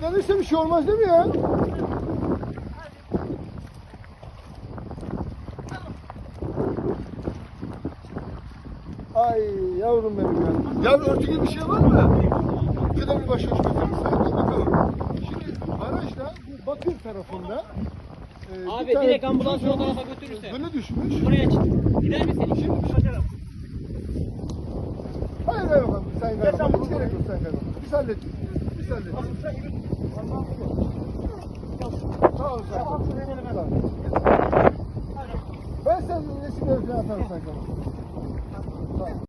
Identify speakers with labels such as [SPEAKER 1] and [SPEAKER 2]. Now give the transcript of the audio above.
[SPEAKER 1] gelirse bir şey olmaz değil mi ya? Ay yavrum benim ya. Ya örtü gibi bir şey var mı? Şurada bir başa çıkartalım. Sakin bakalım. Şimdi barajda bu Bakır tarafında e, bir
[SPEAKER 2] Abi direkt ambulans o tarafa götürürse.
[SPEAKER 1] Böyle düşmüş.
[SPEAKER 2] Buraya çık. Gider mi senin?
[SPEAKER 1] Şimdi bakalım. Hayır hayır bakalım. Sen galiba. Hiç gerek yok sen galiba. Biz hallettik. Biz hallettik. Sağ ol. Ol. Ben senin nesini öpüyorum atarım sen galiba.